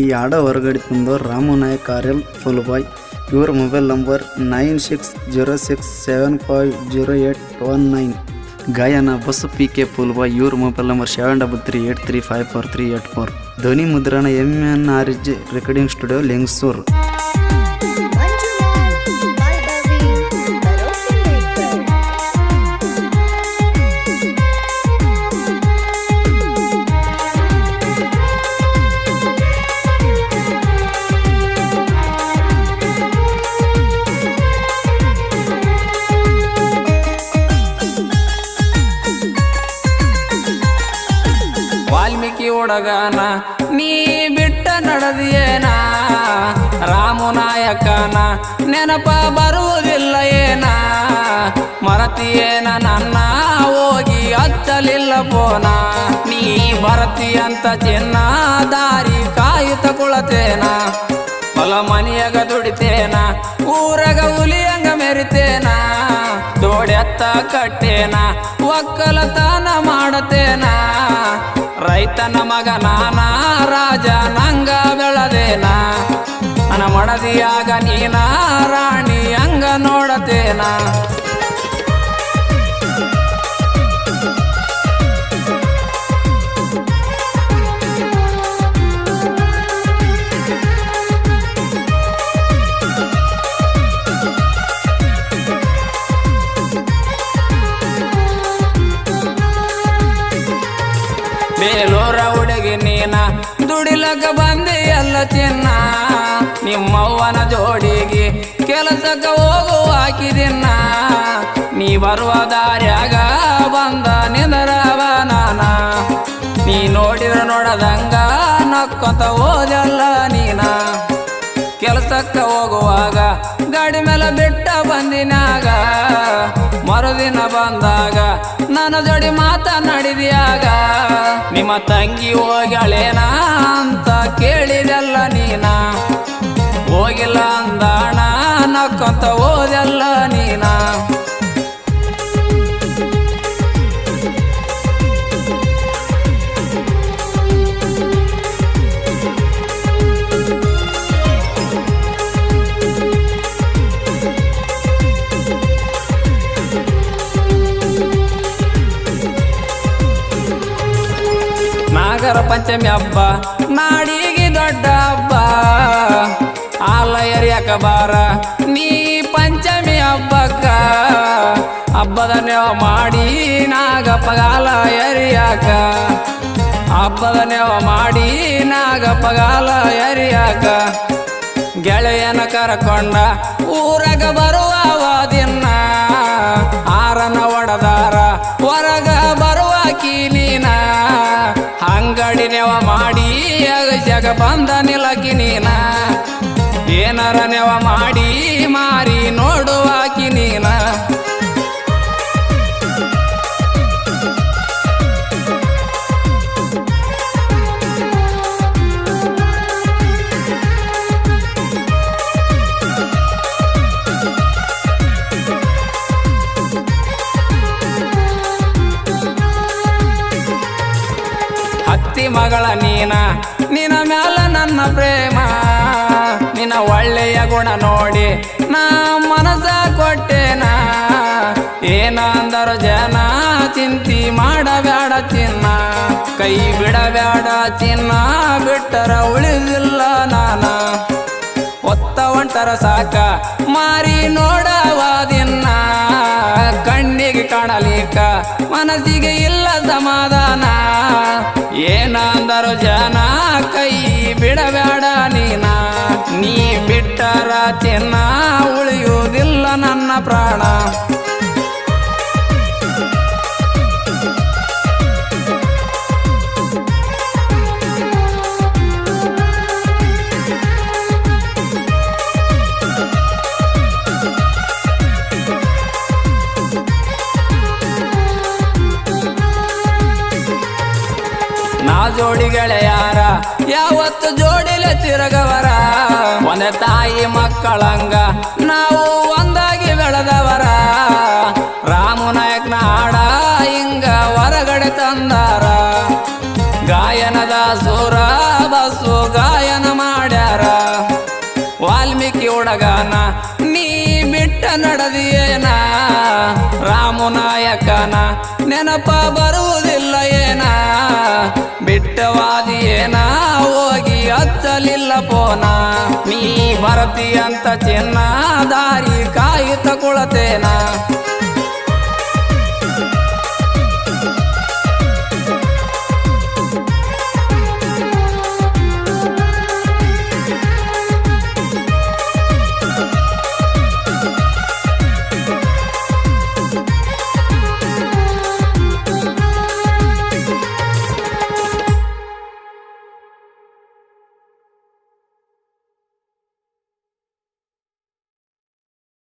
ಈ ಆಡ ಹೊರಗಡೆ ತುಂಬ ರಾಮು ನಾಯಕ್ ಆರ್ ಎಲ್ ಫುಲ್ಬಾಯ್. ಇವರ mobile number nine six zero six seven five zero eight one nine. ಗಾಯನ ಬಸ್ ಪಿ ಕೆ ಫುಲ್ಬಾಯ್, ಇವ್ರ mobile number seven double three eight three five four three eight four. ಧ್ವನಿ ಮುದ್ರಣ M N R G recording studio Lingsur. ಹುಡುಗನ ನೀ ಬಿಟ್ಟ ನಡೆದಿಯೇನ? ರಾಮನಾಯಕನ ನೆನಪ ಬರುವುದಿಲ್ಲ ಏನ? ಮರತಿಯೇನ ನನ್ನ ಹೋಗಿ ಹಚ್ಚಲಿಲ್ಲ ಪೋನ? ನೀ ಬರತಿಯಂತ ಚಿನ್ನ ದಾರಿ ಕಾಯುತ್ತ ಕುಳತೇನ? ಹೊಲ ಮನೆಯಾಗ ದುಡಿತೇನ? ಊರಾಗ ಹುಲಿಯಂಗ ಮೆರಿತೇನ? ದೋಡೆತ್ತ ಕಟ್ಟೇನ? ಒಕ್ಕಲತನ ಮಾಡತೇನ? ರೈತನ ಮಗ ನಾನ ರಾಜ ನಂಗ ಬೆಳದೇನಾ? ನನ್ನ ಮಡದಿಯಾಗ ನೀನಾ ರಾಣಿ ಹಂಗ ನೋಡತೇನ? ದುಡಿಲಕ ಬಂದಿ ಎಲ್ಲ ತಿನ್ನ. ನಿಮ್ಮವ್ವನ ಜೋಡಿಗೆ ಕೆಲಸಕ್ಕೆ ಹೋಗು ಹಾಕಿದಿನ್ನ ನೀ ಬರುವ ದಾರ್ಯಾಗ ಬಂದ ನಿಂದರವ ನಾನ. ನೀ ನೋಡಿದ್ರ ನೋಡದಂಗ ನಕ್ಕೊತ ಹೋದಲ್ಲ ನೀನ. ಕೆಲಸಕ್ಕೆ ಹೋಗುವಾಗ ಗಾಡಿ ಮೇಲೆ ಬಿಟ್ಟ ಬಂದಿನಾಗ ಮರುದಿನ ಬಂದಾಗ ನನ್ನ ಜೋಡಿ ಮಾತನಾಡಿದ್ಯಾಗ. ನಿಮ್ಮ ತಂಗಿ ಹೋಗ್ಯಾಳೇನ ಕೇಳಿದೆಲ್ಲ ನೀನ? ಹೋಗಿಲ್ಲ ಅಂದಾಣ ನಕ್ಕೊಂತ ಹೋದೆಲ್ಲ ನಾಗರ ಪಂಚಮಿ ಹಬ್ಬ, ನಾಡಿಗೆ ದೊಡ್ಡ ಹಬ್ಬ. ಆಲಯರಿಯಕ ಬಾರ, ನೀ ಪಂಚಮಿ ಹಬ್ಬಕ್ಕ. ಹಬ್ಬದ ನೆವ ಮಾಡಿ ನಾಗಪ್ಪಗಾಲ ಎರಿಯಾಕ ಹಬ್ಬದ ನೆವ ಮಾಡಿ ನಾಗಪ್ಪಗಾಲ ಎರಿಯಾಕ ಗೆಳೆಯನ ಕರಕೊಂಡ ಊರಾಗ ಬರುವ ನೆವ ಮಾಡಿ ಮಾರಿ ನೋಡುವಾಕಿ ನೀನ ಹತ್ತಿ ಮಗಳ ನೀನ ನಿನ್ನ ಮ್ಯಾಲ ನನ್ನ ಪ್ರೇಮ. ನಿನ್ನ ಒಳ್ಳೆಯ ಗುಣ ನೋಡಿ ನಾ ಮನಸ ಕೊಟ್ಟೇನ? ಏನಂದರು ಜನ ಚಿಂತಿ ಮಾಡಬೇಡ ಚಿನ್ನ. ಕೈ ಬಿಡಬೇಡ ಚಿನ್ನ, ಬಿಟ್ಟರ ಉಳಿದಿಲ್ಲ ನಾನ. ಒತ್ತ ಒಂಟರ ಸಾಕ, ಮಾರಿ ನೋಡವಾದಿನ್ನ ಕಣ್ಣಿಗೆ ಕಾಣಲಿಕ್ಕ, ಮನಸ್ಸಿಗೆ ಬಿಟ್ಟರ ಚಿನ್ನ ಉಳಿಯುವುದಿಲ್ಲ ನನ್ನ ಪ್ರಾಣ. ನಾ ಜೋಡಿ ಗೆಳೆಯಾರ ಯಾವತ್ತು ಜೋಡಿಲ ತಿರುಗವರ? ಒಂದೇ ತಾಯಿ ಮಕ್ಕಳಂಗ ನಾವು ಒಂದಾಗಿ ಬೆಳೆದವರ. ರಾಮನಾಯಕನ ಹಾಡ ಹಿಂಗ ಹೊರಗಡೆ ತಂದಾರ. ಗಾಯನದ ಸೂರ ಬಸ್ಸು ಗಾಯನ ಮಾಡ್ಯಾರ. ವಾಲ್ಮೀಕಿ ಹುಡುಗನ ನೀ ಬಿಟ್ಟ ನಡೆದಿಯೇನ? ರಾಮನಾಯಕನ ನೆನಪ ಬರುವುದಿಲ್ಲ ಏನ? ಬಿಟ್ಟವಾದಿಯೇನ ಹಚ್ಚಲಿಲ್ಲ ಪೋನ. ನೀ ಬರತಿ ಅಂತ ಚಿನ್ನ ದಾರಿ ಕಾಯಿ ತಗೊಳತೇನ